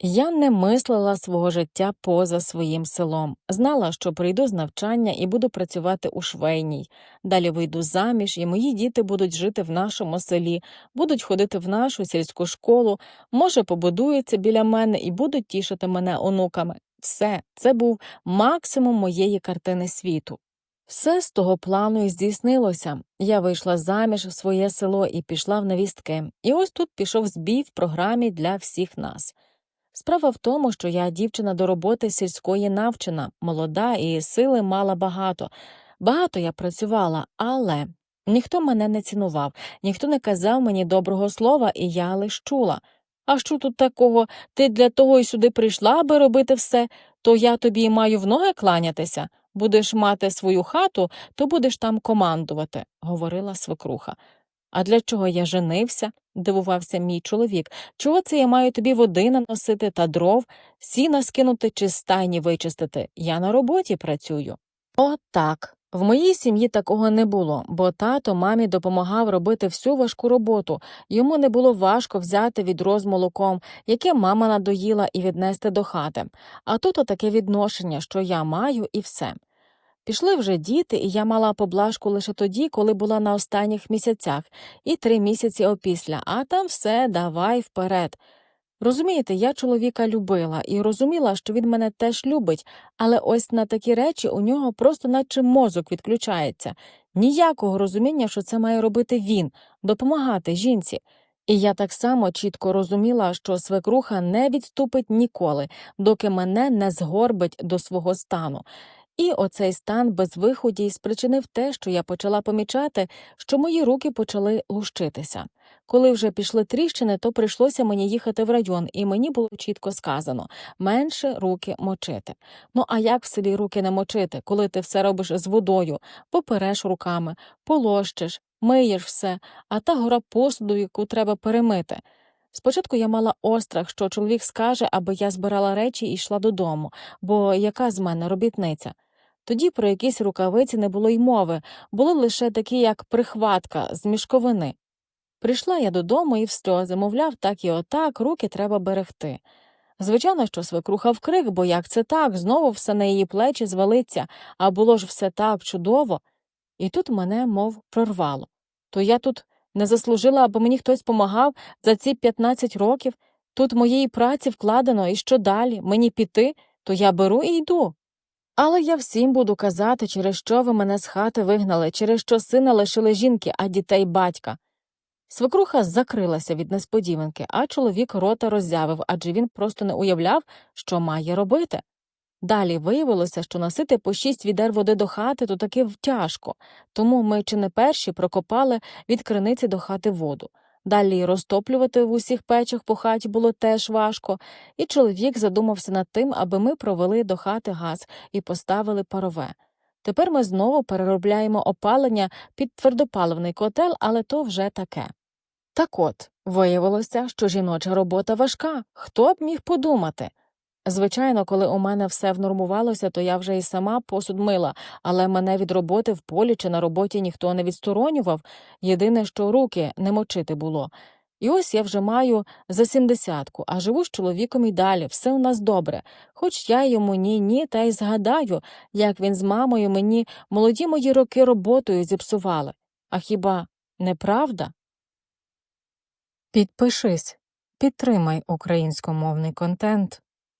Я не мислила свого життя поза своїм селом. Знала, що прийду з навчання і буду працювати у швейній. Далі вийду заміж, і мої діти будуть жити в нашому селі, будуть ходити в нашу сільську школу, може, побудуються біля мене і будуть тішити мене онуками. Все, це був максимум моєї картини світу. Все з того плану і здійснилося. Я вийшла заміж в своє село і пішла в невістки. І ось тут пішов збій в програмі для всіх нас. Справа в тому, що я дівчина до роботи сільської навчена, молода і сили мала багато. Багато я працювала, але ніхто мене не цінував, ніхто не казав мені доброго слова, і я лиш чула. А що тут такого? Ти для того й сюди прийшла, аби робити все, то я тобі маю в ноги кланятися. Будеш мати свою хату, то будеш там командувати, говорила свекруха. А для чого я женився? Дивувався мій чоловік. Чого це я маю тобі води наносити та дров, сіна скинути чи стайні вичистити? Я на роботі працюю. О, так. В моїй сім'ї такого не було, бо тато мамі допомагав робити всю важку роботу. Йому не було важко взяти відро з молоком, яке мама надоїла, і віднести до хати. А тут отаке відношення, що я маю, і все. Пішли вже діти, і я мала поблажку лише тоді, коли була на останніх місяцях, і три місяці опісля, а там все давай вперед. Розумієте, я чоловіка любила і розуміла, що він мене теж любить, але ось на такі речі у нього просто наче мозок відключається. Ніякого розуміння, що це має робити він, допомагати жінці. І я так само чітко розуміла, що свекруха не відступить ніколи, доки мене не згорбить до свого стану. І оцей стан безвиході спричинив те, що я почала помічати, що мої руки почали лущитися. Коли вже пішли тріщини, то прийшлося мені їхати в район, і мені було чітко сказано менше руки мочити. Ну а як в селі руки не мочити, коли ти все робиш з водою, попереш руками, полощиш, миєш все, а та гора посуду, яку треба перемити. Спочатку я мала острах, що чоловік скаже, аби я збирала речі і йшла додому, бо яка з мене робітниця? Тоді про якісь рукавиці не було й мови, були лише такі, як прихватка з мішковини. Прийшла я додому і в сльози, мовляв, так і отак, руки треба берегти. Звичайно, що свекруха вкрик, бо як це так, знову все на її плечі звалиться, а було ж все так чудово. І тут мене, мов, прорвало. То я тут не заслужила, аби мені хтось помагав за ці 15 років, тут моєї праці вкладено, і що далі? Мені піти, то я беру і йду. Але я всім буду казати, через що ви мене з хати вигнали, через що сина лишили жінки, а дітей батька. Свекруха закрилася від несподіванки, а чоловік рота роззявив, адже він просто не уявляв, що має робити. Далі виявилося, що носити по шість відер води до хати то таки тяжко, тому ми чи не перші прокопали від криниці до хати воду. Далі розтоплювати в усіх печах по хаті було теж важко, і чоловік задумався над тим, аби ми провели до хати газ і поставили парове. Тепер ми знову переробляємо опалення під твердопаливний котел, але то вже таке. Так от, виявилося, що жіноча робота важка. Хто б міг подумати? Звичайно, коли у мене все внормувалося, то я вже і сама посуд мила, але мене від роботи в полі чи на роботі ніхто не відсторонював, єдине, що руки не мочити було. І ось я вже маю за сімдесятку, а живу з чоловіком і далі, все у нас добре. Хоч я йому ні, ні, та й згадаю, як він з мамою мені молоді мої роки роботою зіпсували. А хіба не правда? Підпишись, підтримай українськомовний контент.